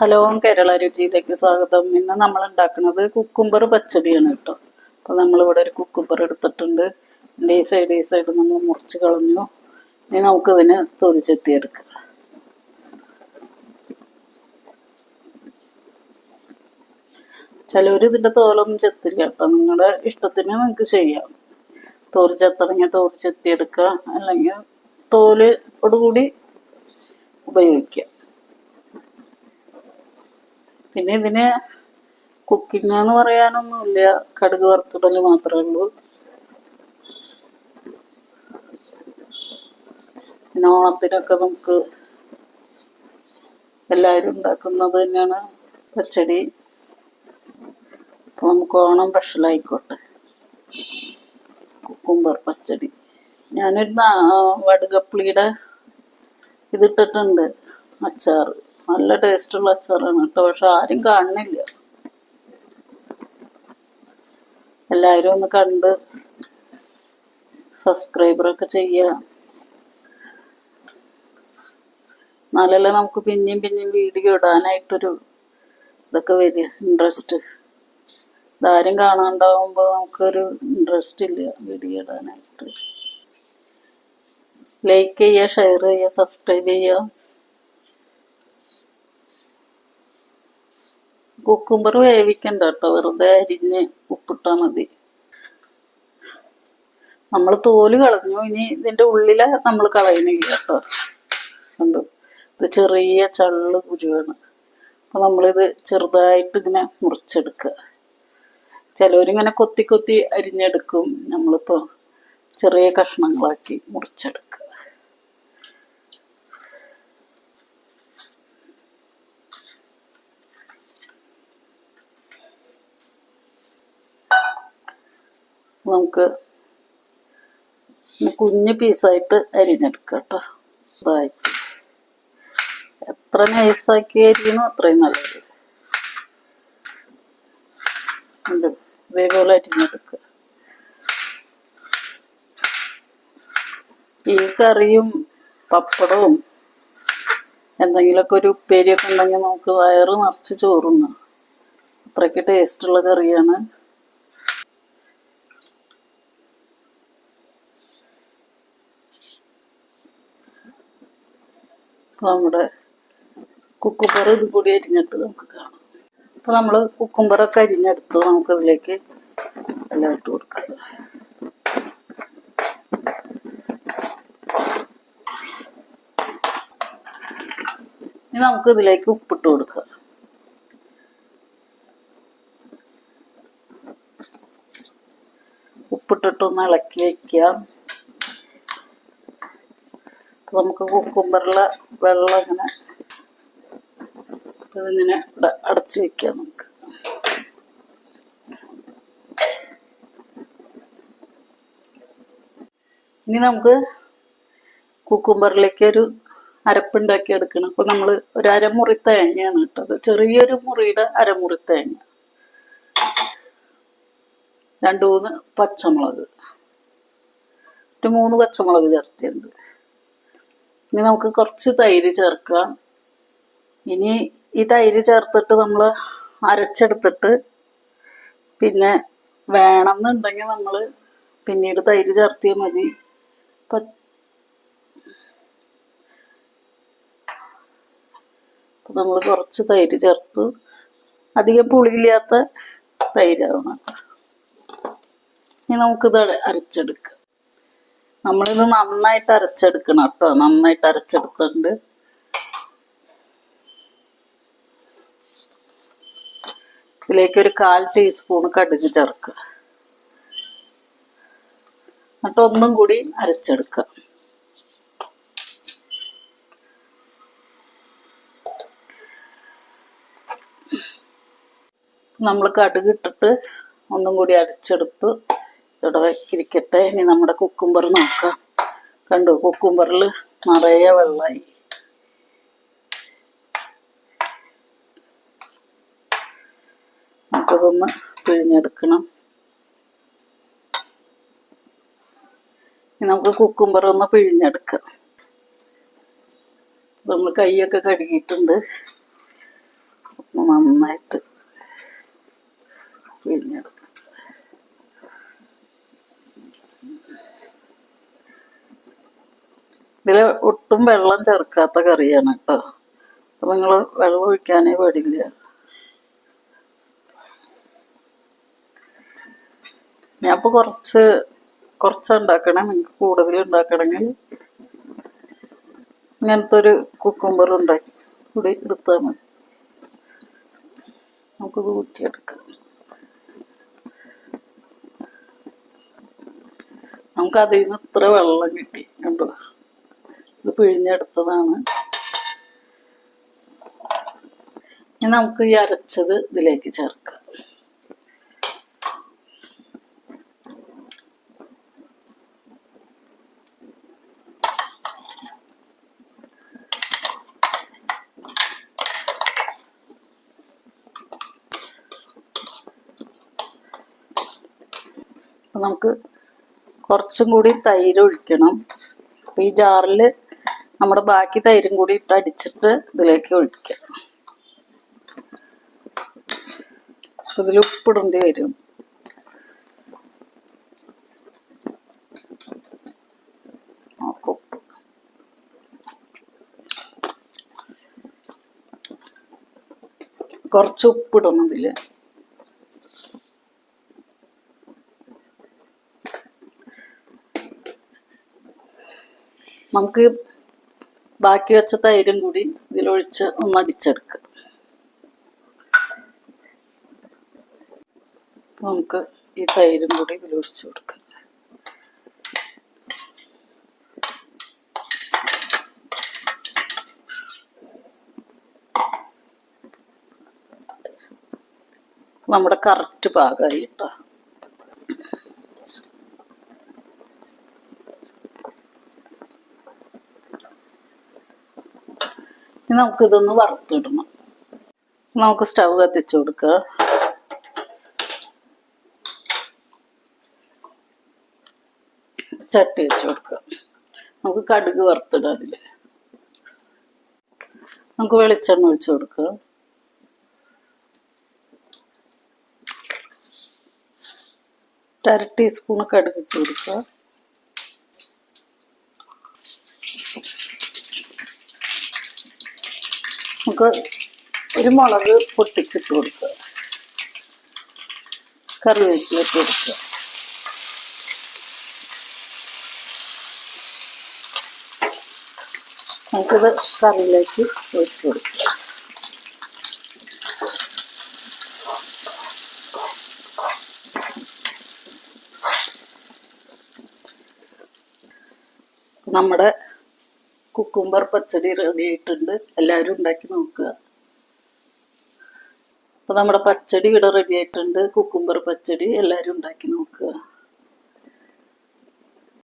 Hello Kerala രുചിയിലേക്ക് സ്വാഗതം. ഇന്ന് നമ്മൾ ഉണ്ടാക്കുന്നത് കുക്കുംബർ പച്ചടിയാണ് കേട്ടോ. അപ്പോൾ നമ്മളിവിടെ ഒരു കുക്കുംബർ എടുത്തിട്ടുണ്ട്. ഇതിന്റെ ഈ സൈഡ് ഈ സൈഡ് നമ്മൾ മുറിച്ച് കളഞ്ഞു. ഇനി നമുക്കിതിന് തൊലിച്ചെത്തിയെടുക്കാം. ചിലവർ ഇതിന്റെ തോലൊന്നും ചെത്തില്ല കേട്ടോ. നിങ്ങളുടെ ഇഷ്ടത്തിന് നിങ്ങൾക്ക് ചെയ്യാം. തോൽ ചെത്തണമെങ്കിൽ തോൽ ചെത്തിയെടുക്കുക അല്ലെങ്കിൽ തോലോടുകൂടി ഉപയോഗിക്കാം. പിന്നെ ഇതിന് കുക്കിംഗ് എന്ന് പറയാനൊന്നുമില്ല. കടുക് വറുത്തിടൽ മാത്രമേ ഉള്ളൂ. പിന്നെ ഓണത്തിനൊക്കെ നമുക്ക് എല്ലാവരും ഉണ്ടാക്കുന്നത് തന്നെയാണ് പച്ചടി. അപ്പൊ നമുക്ക് ഓണം സ്പെഷ്യലായിക്കോട്ടെ കുക്കുംബർ പച്ചടി. ഞാനൊരു വടുകപ്പുളിയുടെ ഇതിട്ടിട്ടുണ്ട്. അച്ചാറ്. നല്ല ടേസ്റ്റുള്ള അച്ചാറാണ് കേട്ടോ. പക്ഷെ ആരും കാണുന്നില്ല. എല്ലാവരും ഒന്ന് കണ്ട് സബ്സ്ക്രൈബറൊക്കെ ചെയ്യുക. എന്നാലല്ലേ നമുക്ക് പിന്നെയും പിന്നെയും വീഡിയോ ഇടാനായിട്ടൊരു ഇതൊക്കെ വരിക. ഇൻട്രസ്റ്റ് ഇതാരും കാണാണ്ടാവുമ്പോൾ നമുക്കൊരു ഇൻട്രസ്റ്റ് ഇല്ല വീഡിയോ ഇടാനായിട്ട്. ലൈക്ക് ചെയ്യുക ഷെയർ ചെയ്യുക സബ്സ്ക്രൈബ് ചെയ്യുക. കുക്കുംബർ വേവിക്കണ്ട കേട്ടോ. വെറുതെ അരിഞ്ഞ് ഉപ്പിട്ടാ മതി. നമ്മൾ തോൽ കളഞ്ഞു. ഇനി ഇതിന്റെ ഉള്ളില നമ്മൾ കളയണില്ല കേട്ടോ. കണ്ടു? ഇത് ചെറിയ ചള്ള് കുരുവാണ്. അപ്പൊ നമ്മളിത് ചെറുതായിട്ട് ഇങ്ങനെ മുറിച്ചെടുക്കുക. ചിലവരിങ്ങനെ കൊത്തി കൊത്തി അരിഞ്ഞെടുക്കും. നമ്മളിപ്പോ ചെറിയ കഷ്ണങ്ങളാക്കി മുറിച്ചെടുക്കുക നമുക്ക് കുഞ്ഞു പീസായിട്ട് അരിഞ്ഞെടുക്കാം കേട്ടോ ഇതായി എത്ര നൈസാക്കി അരിയണോ അത്രയും നല്ലത്. ഇതേപോലെ അരിഞ്ഞെടുക്കുക. ഈ കറിയും പപ്പടവും എന്തെങ്കിലുമൊക്കെ ഒരു ഉപ്പേരിയൊക്കെ ഉണ്ടെങ്കിൽ നമുക്ക് വയറ് നിറച്ച് ചോറുണ്ണ. അത്രയ്ക്ക് ടേസ്റ്റുള്ള കറിയാണ്. നമ്മുടെ കുക്കുംബർ ഇത് കൂടി അരിഞ്ഞിട്ട് നമുക്ക് കാണാം. അപ്പൊ നമ്മൾ കുക്കുംബറൊക്കെ അരിഞ്ഞെടുത്ത് നമുക്ക് അതിലേക്ക് എല്ലാം ഇട്ട് കൊടുക്കാം. ഇനി നമുക്ക് ഇതിലേക്ക് ഉപ്പിട്ട് കൊടുക്കാം. ഉപ്പിട്ടിട്ടൊന്ന് ഇളക്കി വെക്കാം. അപ്പൊ നമുക്ക് കുക്കുംബറിൽ വെള്ളം ഇങ്ങനെ ഇതിങ്ങനെ ഇവിടെ അടച്ചു വെക്കാം നമുക്ക്. ഇനി നമുക്ക് കുക്കുംബറിലേക്ക് ഒരു അരപ്പുണ്ടാക്കി എടുക്കണം. അപ്പോൾ നമ്മൾ ഒരു അരമുറി തേങ്ങയാണ് ഇട്ടത്. ചെറിയൊരു മുറിയുടെ അരമുറി തേങ്ങ. രണ്ടു മൂന്ന് പച്ചമുളക്. ഒരു മൂന്ന് പച്ചമുളക് ചേർത്തിട്ടുണ്ട്. ഇനി നമുക്ക് കുറച്ച് തൈര് ചേർക്കുക. ഇനി ഈ തൈര് ചേർത്തിട്ട് നമ്മൾ അരച്ചെടുത്തിട്ട് പിന്നെ വേണമെന്നുണ്ടെങ്കിൽ നമ്മൾ പിന്നീട് തൈര് ചേർത്തിയാൽ മതി. അപ്പം നമ്മൾ കുറച്ച് തൈര് ചേർത്തു. അധികം പുളിയില്ലാത്ത തൈരാണ്. ഇനി നമുക്കിത് അര- അരച്ചെടുക്കാം. നമ്മളിത് നന്നായിട്ട് അരച്ചെടുക്കണം കേട്ടോ. നന്നായിട്ട് അരച്ചെടുത്തിട്ടുണ്ട്. ഇതിലേക്ക് ഒരു കാൽ ടീസ്പൂൺ കടുക് ചേർക്കുക. എന്നിട്ട് ഒന്നും കൂടി അരച്ചെടുക്കുക. നമ്മൾ കടുക് ഇട്ടിട്ട് ഒന്നും കൂടി അരച്ചെടുത്തു. ഇവിടെ വെക്കിരിക്കട്ടെ ഇനി നമ്മുടെ കുക്കുംബർ നോക്കാം. കണ്ടു കുക്കുംബറിൽ നിറയെ വെള്ളമായി നമുക്കതൊന്ന് പിഴിഞ്ഞെടുക്കണം. നമുക്ക് കുക്കുംബർ ഒന്ന് പിഴിഞ്ഞെടുക്കാം. നമ്മൾ കൈയൊക്കെ കഴുകിയിട്ടുണ്ട്. നന്നായിട്ട് പിഴിഞ്ഞെടുക്കുക ഇതിൽ ഒട്ടും വെള്ളം ചേർക്കാത്ത കറിയാണ് കേട്ടോ അപ്പൊ നിങ്ങൾ വെള്ളം ഒഴിക്കാനേ പാടില്ല. ഞാൻ കുറച്ച് കുറച്ച് ഉണ്ടാക്കണേ. നിങ്ങൾക്ക് കൂടുതൽ ഉണ്ടാക്കണമെങ്കിൽ ഇങ്ങനത്തെ ഒരു കുക്കുംബർ ഉണ്ടാക്കി കൂടി എടുത്താൽ മതി. നമുക്കിത് ഊറ്റിയെടുക്കാം. നമുക്ക് അതിൽ നിന്ന് ഇത്ര വെള്ളം കിട്ടി. കണ്ടോ? ഇത് പിഴിഞ്ഞെടുത്തതാണ്. ഇനി നമുക്ക് ഈ അരച്ചത് ഇതിലേക്ക് ചേർക്കാം. നമുക്ക് കുറച്ചും കൂടി തൈര് ഒഴിക്കണം. ഈ ജാറിൽ നമ്മുടെ ബാക്കി തൈരും കൂടി ഇട്ട് അടിച്ചിട്ട് ഇതിലേക്ക് ഒഴിക്കാം ഇതിൽ ഉപ്പിടേണ്ടി വരും. കുറച്ച് ഉപ്പിടണം ഇതിൽ. നമുക്ക് ബാക്കി വെച്ച തൈരും കൂടി ഇതിലൊഴിച്ച് ഒന്ന് അടിച്ചെടുക്കുക നമുക്ക് ഈ തൈരും കൂടി ഇതിലൊഴിച്ച് കൊടുക്കുക നമ്മുടെ കറക്റ്റ് പാകമായി കേട്ടോ. ഇനി നമുക്ക് ഇതൊന്ന് വറുത്തിടണം. നമുക്ക് സ്റ്റവ് കത്തിച്ചു കൊടുക്കുക. ചട്ടി വെച്ച് കൊടുക്കുക. നമുക്ക് കടുക് വറുത്തിടാം അതിൽ. നമുക്ക് വെളിച്ചെണ്ണ ഒഴിച്ചു കൊടുക്കുക. അര ടീസ്പൂൺ കടുക് ഇട്ട് കൊടുക്കുക. നമുക്ക് ഒരു മുളക് പൊട്ടിച്ചിട്ട് കൊടുക്കുക. കറിവേപ്പില ഇട്ട് കൊടുക്കുക. നമുക്കിത് കറിയിലേക്ക് ഒഴിച്ചു കൊടുക്കുക നമ്മുടെ കുക്കുംബർ പച്ചടി റെഡി ആയിട്ടുണ്ട്. എല്ലാവരും ഉണ്ടാക്കി നോക്കുക. അപ്പോൾ നമ്മുടെ പച്ചടി ഇവിടെ റെഡി ആയിട്ടുണ്ട്. കുക്കുംബർ പച്ചടി എല്ലാവരും ഉണ്ടാക്കി നോക്കുക.